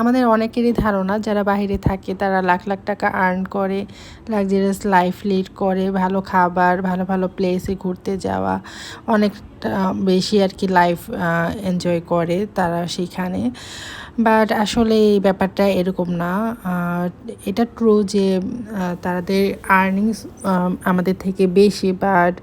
আমাদের অনেকেরই ধারণা, যারা বাহিরে থাকে তারা লাখ লাখ টাকা আর্ন করে লাক্সারিয়াস লাইফ লিড করে, ভালো খাবার, ভালো ভালো প্লেসে ঘুরতে যাওয়া অনেকটা বেশি আর কি লাইফ এনজয় করে তারা সেখানে। বাট আসলে এই ব্যাপারটা এরকম না। এটা ট্রু যে তাদের আর্নিংস আমাদের থেকে বেশি। বাট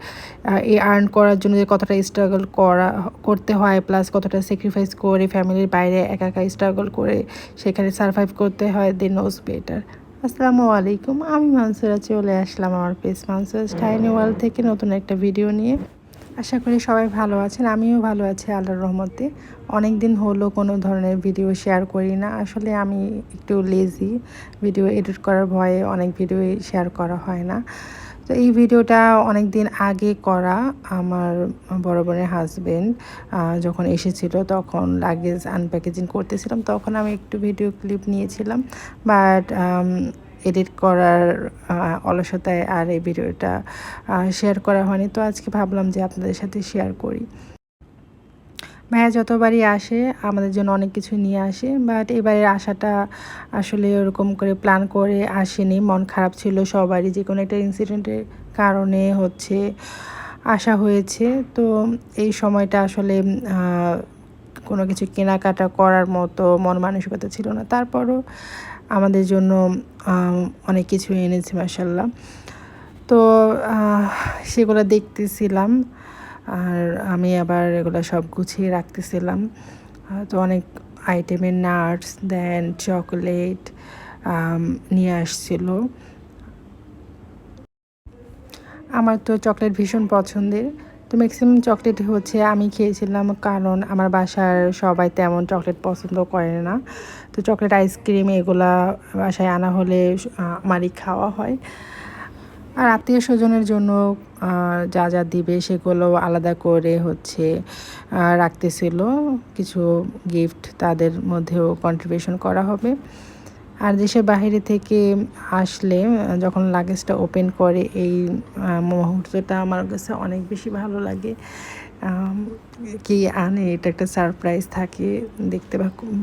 এই আর্ন করার জন্য যে কতটা স্ট্রাগল করা, করতে হয় প্লাস কতটা স্যাক্রিফাইস করে ফ্যামিলির বাইরে একা একা স্ট্রাগল করে সেখানে সারভাইভ করতে হয় দে নোজ বেটার আসসালামু আলাইকুম, আমি মানসুরা চলে আসলাম আমার পেস মানসুর টাইনি ওয়ার্ল্ড থেকে নতুন একটা ভিডিও নিয়ে। আশা করি সবাই ভালো আছেন, আমিও ভালো আছি আল্লাহর রহমতে। অনেক দিন হলো কোনো ধরনের ভিডিও শেয়ার করি না, আসলে আমি একটু লেজি ভিডিও এডিট করার ভয়ে অনেক ভিডিও শেয়ার করা হয় না। তো এই ভিডিওটা অনেক দিন আগে করা আমার বড় বোনের হাজবেন্ড যখন এসেছিল তখন লাগেজ আনপ্যাকেজিং করতেছিলাম, তখন আমি একটু ভিডিও ক্লিপ নিয়েছিলাম। বাট এডিট করার অলসতায় আর এই ভিডিওটা শেয়ার করা হয়নি। তো আজকে ভাবলাম যে আপনাদের সাথে শেয়ার করি। ভাইয়া যতবারই আসে, আমাদের জন্য অনেক কিছু নিয়ে আসে বাট এবারের আসাটা আসলে ওরকম করে প্ল্যান করে আসেনি। মন খারাপ ছিল সবারই, যে কোনো একটা ইনসিডেন্টের কারণে হচ্ছে আসা হয়েছে। তো এই সময়টা আসলে কোনো কিছু কেনাকাটা করার মতো মন মানসিকতা ছিল না। তারপরও আমাদের জন্য অনেক কিছু এনেছে মাসাল্লাহ তো সেগুলো দেখতেছিলাম, আর আমি আবার এগুলো সব গুছিয়ে রাখতেছিলাম। তো অনেক আইটেমের নাটস, দেন চকলেট নিয়ে আসছিল। আমার তো চকলেট ভীষণ পছন্দের। তো ম্যাক্সিমাম চকলেট হচ্ছে আমি খেয়েছিলাম, কারণ আমার বাসার সবাই তেমন চকলেট পছন্দ করে না। তো চকলেট আইসক্রিম এগুলা বাসায় আনা হলে আমারই খাওয়া হয়। আর আত্মীয় স্বজনের জন্য যা যা দিবে সেগুলো আলাদা করে হচ্ছে রাখতেছিল। কিছু গিফট তাদের মধ্যেও কন্ট্রিবিউশন করা হবে। আর দেশের বাহিরে থেকে আসলে যখন লাগেজটা ওপেন করে এই মুহূর্তটা আমার কাছে অনেক বেশি ভালো লাগে। কি আনে, এটা একটা সারপ্রাইজ থাকে, দেখতে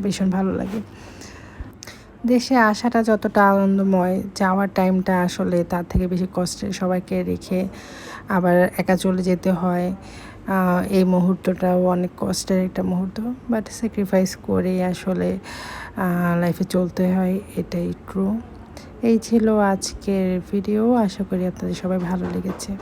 ভীষণ ভালো লাগে। দেশে আসাটা যতটা আনন্দময়, যাওয়ার টাইমটা আসলে তার থেকে বেশি কষ্টে সবাইকে রেখে আবার একা চলে যেতে হয়। এই মুহূর্তটাও অনেক কষ্টের একটা মুহূর্ত বাট স্যাক্রিফাইস করে আসলে লাইফে চলতে হয়, এটাই ট্রু এই ছিল আজকের ভিডিও আশা করি আপনাদের সবাই ভালো লেগেছে।